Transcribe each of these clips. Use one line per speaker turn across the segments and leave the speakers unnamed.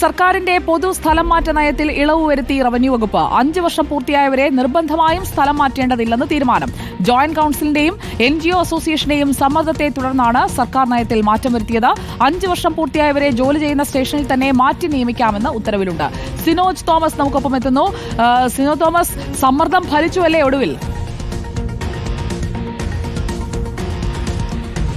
സർക്കാരിന്റെ പൊതു സ്ഥലം മാറ്റ നയത്തിൽ ഇളവ് വരുത്തി റവന്യൂ വകുപ്പ്. അഞ്ച് വർഷം പൂർത്തിയായവരെ നിർബന്ധമായും സ്ഥലം മാറ്റേണ്ടതില്ലെന്ന് തീരുമാനം. ജോയിന്റ് കൌൺസിലിന്റെയും എൻ ജി ഒ അസോസിയേഷന്റെയും സമ്മർദ്ദത്തെ തുടർന്നാണ് സർക്കാർ നയത്തിൽ മാറ്റം വരുത്തിയത്. അഞ്ച് വർഷം പൂർത്തിയായവരെ ജോലി ചെയ്യുന്ന സ്റ്റേഷനിൽ തന്നെ മാറ്റി നിയമിക്കാമെന്ന് ഉത്തരവിലുണ്ട്. സിനോജ് തോമസ് നമുക്കൊപ്പം എത്തുന്നു. സിനോ തോമസ് സമ്മർദ്ദം ഫലിച്ചുവല്ലേ ഒടുവിൽ?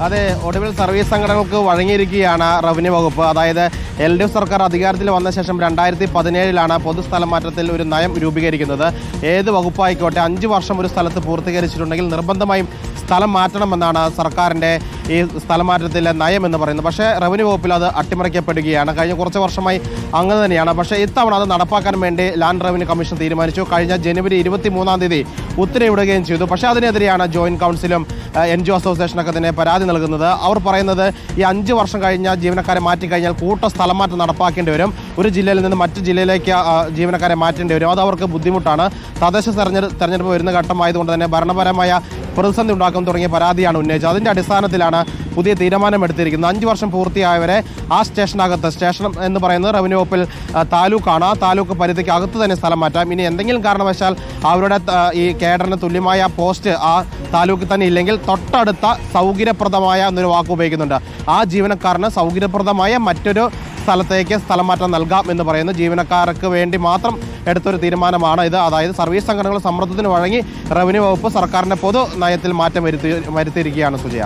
അതെ ഒടുവിൽ സർവീസ് സംഘടനകൾക്ക് വഴങ്ങിയിരിക്കുകയാണ് റവന്യൂ വകുപ്പ്. അതായത് എൽ ഡി എഫ് സർക്കാർ അധികാരത്തിൽ വന്ന ശേഷം രണ്ടായിരത്തി പതിനേഴിലാണ് പൊതുസ്ഥലം മാറ്റത്തിൽ ഒരു നയം രൂപീകരിക്കുന്നത്. ഏത് വകുപ്പായിക്കോട്ടെ അഞ്ച് വർഷം ഒരു സ്ഥലത്ത് പൂർത്തീകരിച്ചിട്ടുണ്ടെങ്കിൽ നിർബന്ധമായും സ്ഥലം മാറ്റണമെന്നാണ് സർക്കാരിന്റെ ഈ സ്ഥലമാറ്റത്തിലെ നയം എന്ന് പറയുന്നത്. പക്ഷേ റവന്യൂ വകുപ്പിൽ അത് അട്ടിമറിക്കപ്പെടുകയാണ്. കഴിഞ്ഞ കുറച്ച് വർഷമായി അങ്ങനെ തന്നെയാണ്. പക്ഷേ ഇത്തവണ അത് നടപ്പാക്കാൻ വേണ്ടി ലാൻഡ് റവന്യൂ കമ്മീഷൻ തീരുമാനിച്ചു. കഴിഞ്ഞ ജനുവരി ഇരുപത്തി മൂന്നാം തീയതി ഉത്തരവിടുകയും ചെയ്തു. പക്ഷേ അതിനെതിരെയാണ് ജോയിന്റ് കൗൺസിലും എൻ ജി ഒ അസോസിയേഷനൊക്കെ തന്നെ പരാതി നൽകുന്നത്. അവർ പറയുന്നത് ഈ അഞ്ച് വർഷം കഴിഞ്ഞാൽ ജീവനക്കാരെ മാറ്റിക്കഴിഞ്ഞാൽ കൂട്ട സ്ഥലമാറ്റം നടപ്പാക്കേണ്ടി വരും. ഒരു ജില്ലയിൽ നിന്ന് മറ്റു ജില്ലയിലേക്ക് ജീവനക്കാരെ മാറ്റേണ്ടി വരും. അത് അവർക്ക് ബുദ്ധിമുട്ടാണ്. തദ്ദേശ തെരഞ്ഞെടുപ്പ് തെരഞ്ഞെടുപ്പ് വരുന്ന ഘട്ടമായതുകൊണ്ട് തന്നെ ഭരണപരമായ പ്രതിസന്ധി ഉണ്ടാക്കും തുടങ്ങിയ പരാതിയാണ് ഉന്നയിച്ചത്. അതിന്റെ അടിസ്ഥാനത്തിലാണ് പുതിയ തീരുമാനമെടുത്തിരിക്കുന്നത് അഞ്ച് വർഷം പൂർത്തിയായവരെ ആ സ്റ്റേഷനകത്ത് സ്റ്റേഷൻ എന്ന് പറയുന്നത് റവന്യൂ വകുപ്പിൽ താലൂക്കാണ്. ആ താലൂക്ക് പരിധിക്ക് അകത്ത് തന്നെ സ്ഥലം മാറ്റാം. ഇനി എന്തെങ്കിലും കാരണവശാൽ അവരുടെ ഈ കേഡറിന് തുല്യമായ പോസ്റ്റ് ആ താലൂക്കിൽ തന്നെ ഇല്ലെങ്കിൽ തൊട്ടടുത്ത സൗകര്യപ്രദമായ എന്നൊരു വാക്ക് ഉപയോഗിക്കുന്നുണ്ട്. ആ ജീവനക്കാരന് സൗകര്യപ്രദമായ മറ്റൊരു സ്ഥലത്തേക്ക് സ്ഥലം മാറ്റം നൽകാം എന്ന് പറയുന്നു. ജീവനക്കാർക്ക് വേണ്ടി മാത്രം എടുത്തൊരു തീരുമാനമാണ് ഇത്. അതായത് സർവീസ് സംഘടനകൾ സമ്മർദ്ദത്തിന് വഴങ്ങി റവന്യൂ വകുപ്പ് സർക്കാരിന്റെ പൊതു നയത്തിൽ മാറ്റം വരുത്തി വരുത്തിയിരിക്കുകയാണ് സുജയ.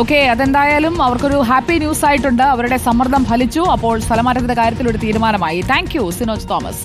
ഓക്കെ അതെന്തായാലും അവർക്കൊരു ഹാപ്പി ന്യൂസ് ആയിട്ടുണ്ട്. അവരുടെ സമ്മർദ്ദം ഫലിച്ചു. അപ്പോൾ സ്ഥലമാറ്റത്തിന്റെ കാര്യത്തിൽ ഒരു തീരുമാനമായി. Thank you Sinoj Thomas